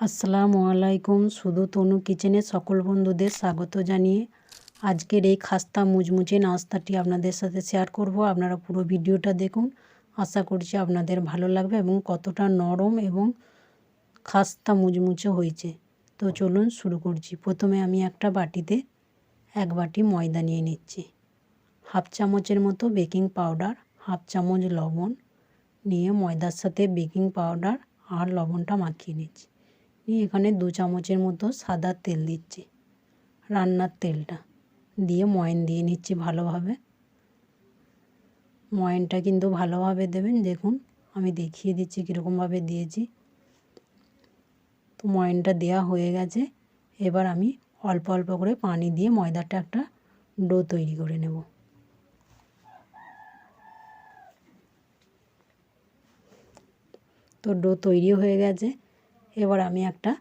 আসসালামু আলাইকুম। শুধু তনু কিচেনে সকল বন্ধুদের স্বাগত জানিয়ে আজকের এই খাস্তা মুচমুচে নাস্তাটি আপনাদের সাথে শেয়ার করব। আপনারা পুরো ভিডিওটা দেখুন। আশা করছি আপনাদের ভালো লাগবে এবং কতটা নরম এবং খাস্তা মুচমুচে হয়েছে। তো চলুন শুরু করছি। প্রথমে আমি একটা বাটিতে এক বাটি ময়দা নিয়ে নিচ্ছি। হাফ চামচের মতো বেকিং পাউডার, হাফ চামচ লবণ নিয়ে ময়দার সাথে বেকিং পাউডার আর লবণটা মাখিয়ে নিচ্ছি। নিয়ে এখানে দু চামচের মতো সাদা তেল দিচ্ছি, রান্নার তেলটা। দিয়ে ময়ন দিয়ে নিচ্ছি ভালোভাবে। ময়নটা কিন্তু ভালোভাবে দেবেন, দেখুন, আমি দেখিয়ে দিচ্ছি কীরকমভাবে দিয়েছি। তো ময়নটা দেওয়া হয়ে গেছে, এবার আমি অল্প অল্প করে পানি দিয়ে ময়দাটা একটা ডো তৈরি করে নেব। তো ডো তৈরি হয়ে গেছে এবার আমি একটা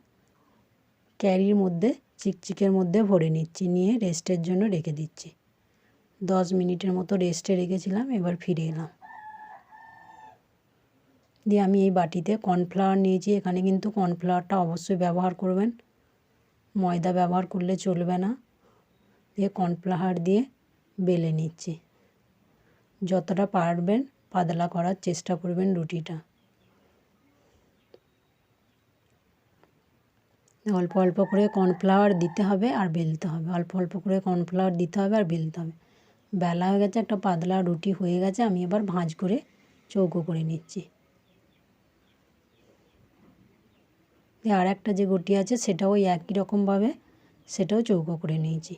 ক্যারির মধ্যে, চিকচিকের মধ্যে ভরে নিচ্ছি, নিয়ে রেস্টের জন্য রেখে দিচ্ছি। দশ মিনিটের মতো রেস্টে রেখেছিলাম, এবার ফিরে এলাম। দিয়ে আমি এই বাটিতে কর্নফ্লাওয়ার নিয়েছি, এখানে কিন্তু কর্নফ্লাওয়ারটা অবশ্যই ব্যবহার করবেন। ময়দা ব্যবহার করলে চলবে না। দিয়ে কর্নফ্লাওয়ার দিয়ে বেলে নিচ্ছি। যতটা পারবেন, পাতলা করার চেষ্টা করবেন রুটিটা। অল্প অল্প করে কর্নফ্লাওয়ার দিতে হবে আর বেলতে হবে। অল্প অল্প করে কর্নফ্লাওয়ার দিতে হবে আর বেলতে হবে। বেলা হয়ে গেছে, একটা পাতলা রুটি হয়ে গেছে, আমি এবার ভাঁজ করে চৌকো করে নিচ্ছি। আর একটা যে গুটি আছে, সেটাও ওই একই রকমভাবে সেটাও চৌকো করে নিয়েছি।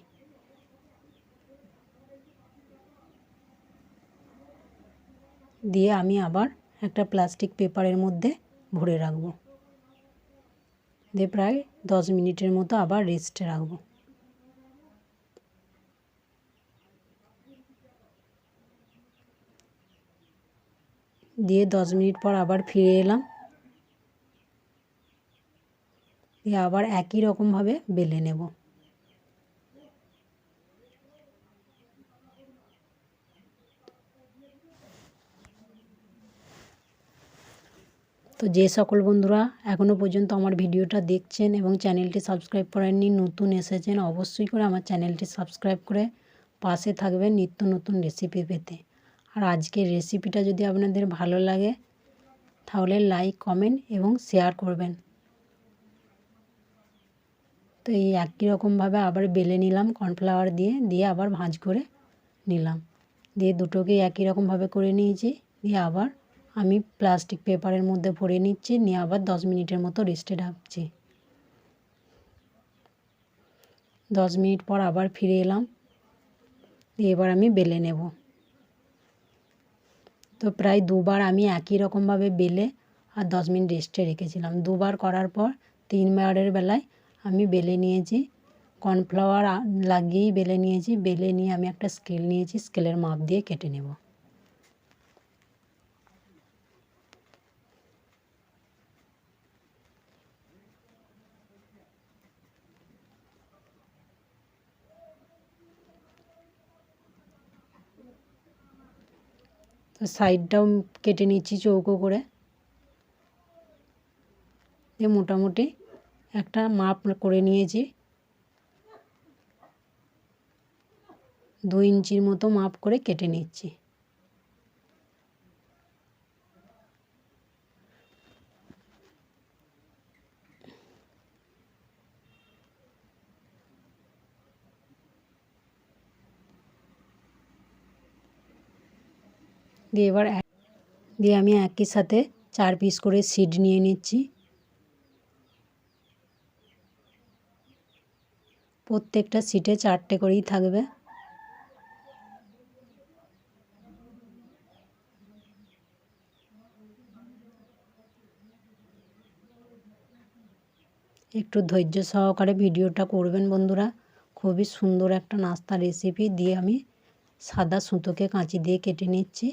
দিয়ে আমি আবার একটা প্লাস্টিক পেপারের মধ্যে ভরে রাখব। দিয়ে প্রায় দশ মিনিটের মতো আবার রেস্টে রাখব। দিয়ে দশ মিনিট পর আবার ফিরে এলাম। দিয়ে আবার একই রকমভাবে বেলে নেব। তো যে সকল বন্ধুরা এখনও পর্যন্ত আমার ভিডিওটা দেখছেন এবং চ্যানেলটি সাবস্ক্রাইব করেননি, নতুন এসেছেন, অবশ্যই করে আমার চ্যানেলটি সাবস্ক্রাইব করে পাশে থাকবেন নিত্য নতুন রেসিপি পেতে। আর আজকের রেসিপিটা যদি আপনাদের ভালো লাগে, তাহলে লাইক কমেন্ট এবং শেয়ার করবেন। তো এই একই রকমভাবে আবার বেলে নিলাম কর্নফ্লাওয়ার দিয়ে দিয়ে আবার ভাঁজ করে নিলাম। দিয়ে দুটোকে একই রকমভাবে করে নিয়েছি, দিয়ে আবার আমি প্লাস্টিক পেপারের মধ্যে ভরে নিচ্ছি, নিয়ে আবার দশ মিনিটের মতো রেস্টে রাখছি দশ মিনিট পর আবার ফিরে এলাম। এবার আমি বেলে নেব। তো প্রায় দুবার আমি একই রকমভাবে বেলে আর দশ মিনিট রেস্টে রেখেছিলাম। দুবার করার পর তিনবারের বেলায় আমি বেলে নিয়েছি। কর্নফ্লাওয়ার লাগিয়েই বেলে নিয়েছি। বেলে নিয়ে আমি একটা স্কেল নিয়েছি। স্কেলের মাপ দিয়ে কেটে নেব। তো সাইডটাও কেটে নিচ্ছি চৌকো করে। দিয়ে মোটামুটি একটা মাপ করে নিয়েছি। দু ইঞ্চির মতো মাপ করে কেটে নিচ্ছি। দিয়ে এবার দিয়ে আমি একই সাথে চার পিস করে সিড নিয়ে নিচ্ছি। প্রত্যেকটা সিটে চারটে করেই থাকবে। একটু ধৈর্য সহকারে ভিডিওটা করবেন বন্ধুরা। খুবই সুন্দর একটা নাস্তা রেসিপি দিয়ে আমি সাদা সুতোকে কাঁচি দিয়ে কেটে নিচ্ছি।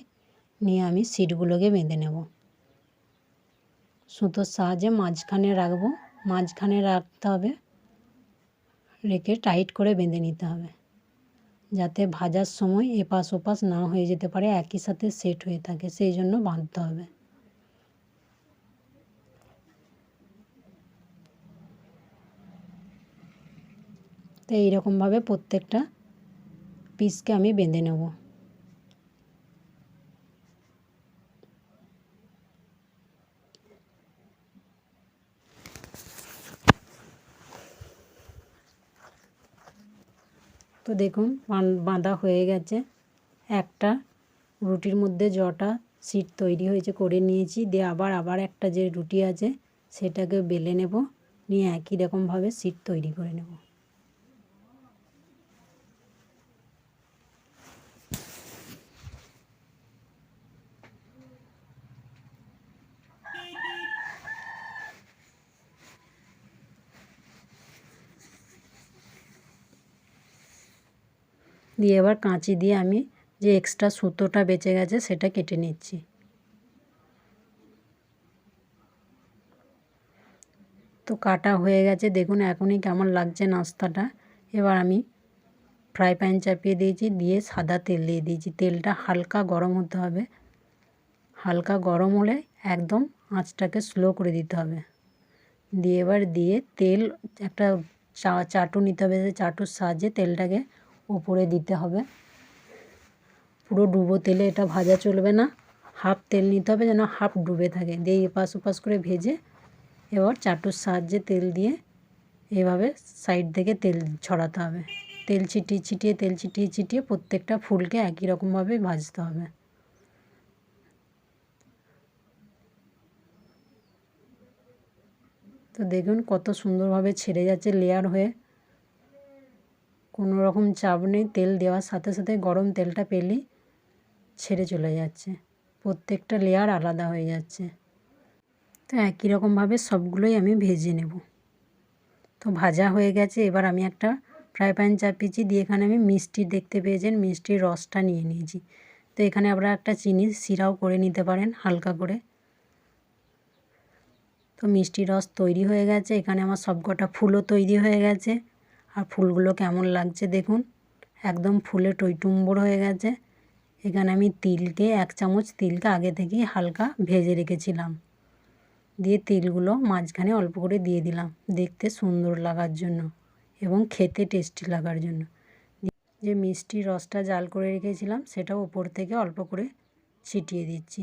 নিয়ে আমি সিটগুলোকে বেঁধে নেব। সুতোর সাহায্যে মাঝখানে রাখব। মাঝখানে রাখতে হবে। রেখে টাইট করে বেঁধে নিতে হবে। যাতে ভাজার সময় এপাশ ওপাশ না হয়ে যেতে পারে, একই সাথে সেট হয়ে থাকে, সেই জন্য বাঁধতে হবে। তো এইরকমভাবে প্রত্যেকটা পিসকে আমি বেঁধে নেব। তো দেখুন বাঁধা হয়ে গেছে। একটা রুটির মধ্যে জটা সিট তৈরি হয়েছে, করে নিয়েছি। দিয়ে আবার আবার একটা যে রুটি আছে সেটাকে বেলে নেব। নিয়ে একই রকমভাবে সিট তৈরি করে নেব। দিয়ে এবার কাঁচি দিয়ে আমি যে এক্সট্রা সুতোটা বেঁচে গেছে সেটা কেটে নিচ্ছি। তো কাটা হয়ে গেছে। দেখুন এখনই কেমন লাগছে নাস্তাটা। এবার আমি ফ্রাই প্যান চাপিয়ে দিয়েছি, দিয়ে সাদা তেল দিয়ে দিয়েছি। তেলটা হালকা গরম হতে হবে। হালকা গরম হলে একদম আঁচটাকে স্লো করে দিতে হবে। দিয়ে এবার দিয়ে তেল একটা চা, চাটু নিতে হবে। চাটুর সাহায্যে তেলটাকে উপরে দিতে হবে। পুরো ডুবো তেলে এটা ভাজা চলবে না। হাফ তেল নিতে হবে যেন হাফ ডুবে থাকে। দিয়ে এপাশ ওপাশ করে ভেজে এবার চাটুর সাহায্যে তেল দিয়ে এভাবে সাইড থেকে তেল ছড়াতে হবে। তেল ছিটিয়ে ছিটিয়ে, তেল ছিটিয়ে ছিটিয়ে প্রত্যেকটা ফুলকে একই রকমভাবে ভাজতে হবে। তো দেখুন কত সুন্দরভাবে ছেড়ে যাচ্ছে লেয়ার হয়ে। কোনো রকম চাপ নেই, তেল দেওয়ার সাথে সাথে গরম তেলটা পেলেই ছেড়ে চলে যাচ্ছে। প্রত্যেকটা লেয়ার আলাদা হয়ে যাচ্ছে। তো একই রকমভাবে সবগুলোই আমি ভেজে নেব। তো ভাজা হয়ে গেছে, এবার আমি একটা ফ্রাই প্যান চাপিয়েছি, দিয়ে এখানে আমি মিষ্টি দেখতে পেয়েছেন, মিষ্টির রসটা নিয়ে নিয়েছি। তো এখানে আপনারা একটা চিনি সিরাও করে নিতে পারেন হালকা করে। তো মিষ্টি রস তৈরি হয়ে গেছে, এখানে আমার সবকটা ফুলও তৈরি হয়ে গেছে। আর ফুলগুলো কেমন লাগছে দেখুন। একদম ফুলে টইটুম্বর হয়ে গেছে। এখানে আমি তিলকে, এক চামচ তিলকে আগে থেকেই হালকা ভেজে রেখেছিলাম। দিয়ে তিলগুলো মাঝখানে অল্প করে দিয়ে দিলাম, দেখতে সুন্দর লাগার জন্য এবং খেতে টেস্টি লাগার জন্য। যে মিষ্টি রসটা জাল করে রেখেছিলাম, সেটা ওপর থেকে অল্প করে ছিটিয়ে দিচ্ছি।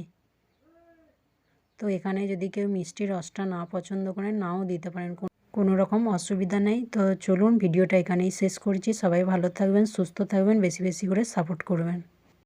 তো এখানে যদি কেউ মিষ্টি রসটা না পছন্দ করেন, নাও দিতে পারেন। কোনো রকম অসুবিধা নেই। তো চলুন, ভিডিওটা এখানেই শেষ করছি। সবাই ভালো থাকবেন, সুস্থ থাকবেন, বেশি বেশি করে সাপোর্ট করবেন।